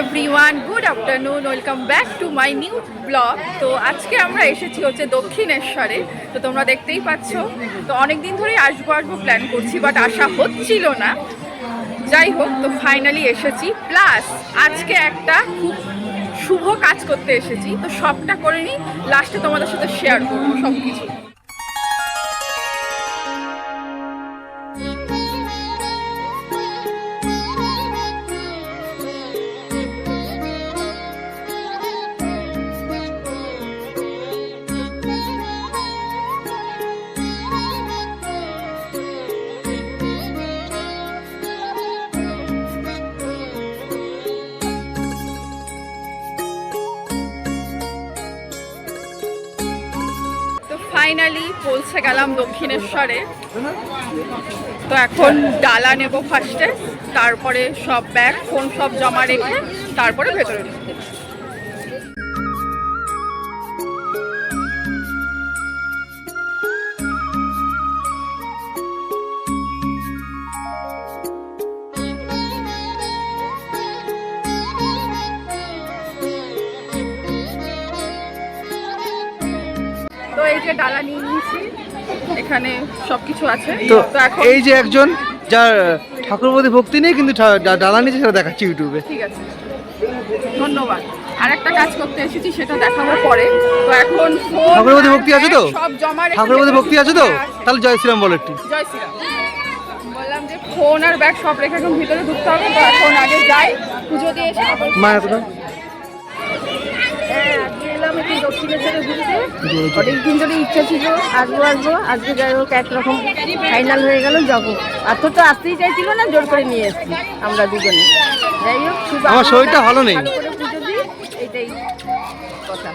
Everyone good afternoon welcome back to my new blog তো আজকে আমরা এসেছি হচ্ছে দক্ষিণেশ্বরে। তো তোমরা দেখতেই পাচ্ছ, তো অনেক দিন ধরেই আসব আসব প্ল্যান করছি বাট আসা হচ্ছিল না। যাই হোক, তো ফাইনালি এসেছি। প্লাস আজকে একটা খুব শুভ কাজ করতে এসেছি। তো সবটা করে নিই লাস্টে তোমাদের সাথে শেয়ার করব সব কিছু ফাইনালি পৌঁছে গেলাম দক্ষিণেশ্বরে। তো এখন ডালা নেব ফার্স্টে তারপরে সব ব্যাগ ফোন সব জমা রেখে তারপরে ভেতরে নেব যে ডালা নিয়ে নিয়েছি। এখানে সবকিছু আছে। তো এখন এই যে একজন যার ঠাকুর প্রতি ভক্তি নেই কিন্তু ডালা নিচে সেটা দেখাচ্ছি ইউটিউবে। ঠিক আছে। ধন্যবাদ। আর একটা কাজ করতে এসেছি সেটা পরে। তো এখন প্রতি ভক্তি আছে তো? সব জমা প্রতি ভক্তি আছে তো? তাহলে জয় শ্রীরাম বলো একটু। জয় শ্রীরাম। বললাম যে ফোন আর ব্যাগ সব রেখে এখন ভিতরে ঢুকতে হবে তো এখন আগে যাই। পুজো দিয়ে এসে আবার একটু ঘুরতে অনেকদিন ধরে ইচ্ছা ছিল আসব আসব। আজকে যাই হোক একরকম ফাইনাল হয়ে গেল যাব। আর তো তো আসতেই চাইছিল না জোর করে নিয়ে এসছি আমরা দুজনে। যাই হোক আমার শরীরটা ভালো নেই। এটাই কথা।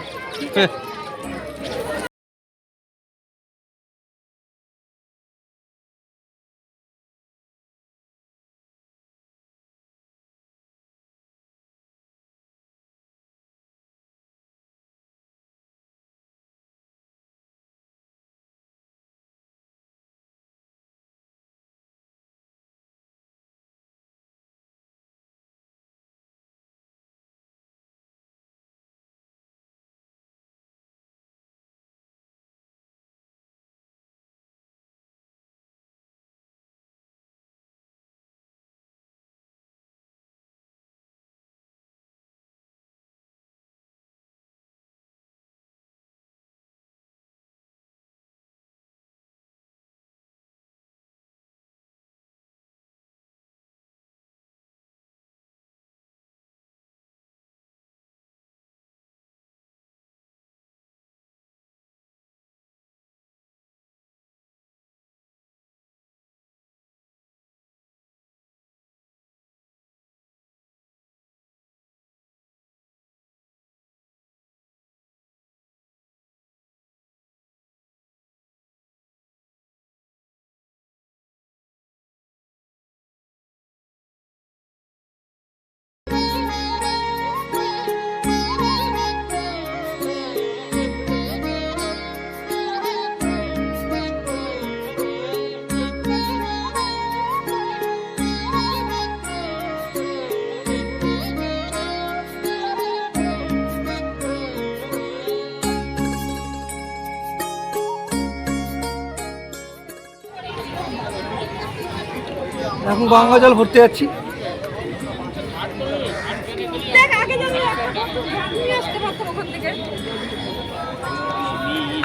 এখন গঙ্গা জল ভরতে যাচ্ছি।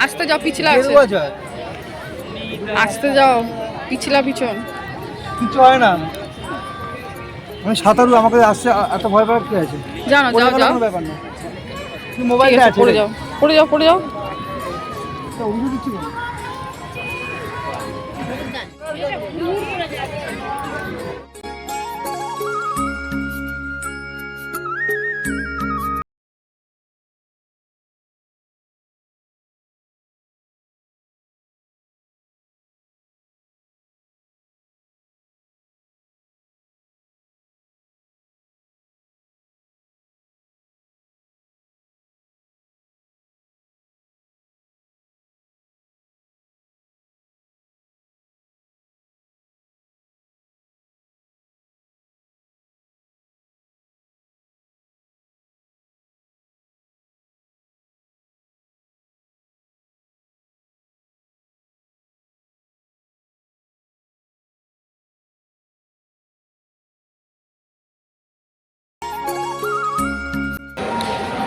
আসতে যাও পিছলা আছে। আসতে যাও পিছলা পিছন। কিছু হয় না। আমি সাঁতারু আমাকে আসছে এত ভয় পাওয়ার কি আছে? জানো যাও যাও। কোনো ব্যাপার না। মোবাইলটা আছে পড়ে যাও পড়ে যাও পড়ে যাও। তা অভিযোগ দিচ্ছি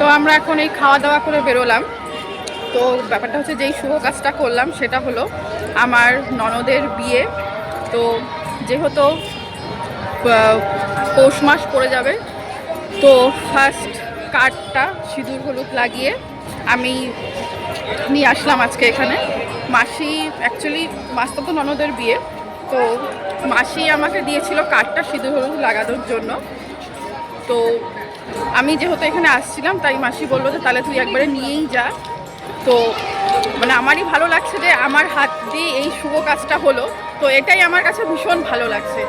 তো আমরা এখন এই খাওয়া দাওয়া করে বেরোলাম। তো ব্যাপারটা হচ্ছে যেই শুভ কাজটা করলাম সেটা হলো আমার ননদের বিয়ে। তো যেহেতু পৌষ মাস পড়ে যাবে, তো ফার্স্ট কার্ডটা সিঁদুর, হলুদ লাগিয়ে আমি নিয়ে আসলাম আজকে এখানে। মাসি অ্যাকচুয়ালি মাস্তাতো ননদের বিয়ে। তো মাসি আমাকে দিয়েছিল কার্ডটা সিঁদুর, হলুদ লাগানোর জন্য। তো আমি যেহেতু এখানে আসছিলাম, তাই মাসি বলল যে তাহলে তুই একবারে নিয়েই যা। তো মানে আমারই ভালো লাগছে যে আমার হাত দিয়ে এই শুভ কাজটা হলো। তো এটাই আমার কাছে ভীষণ ভালো লাগছে।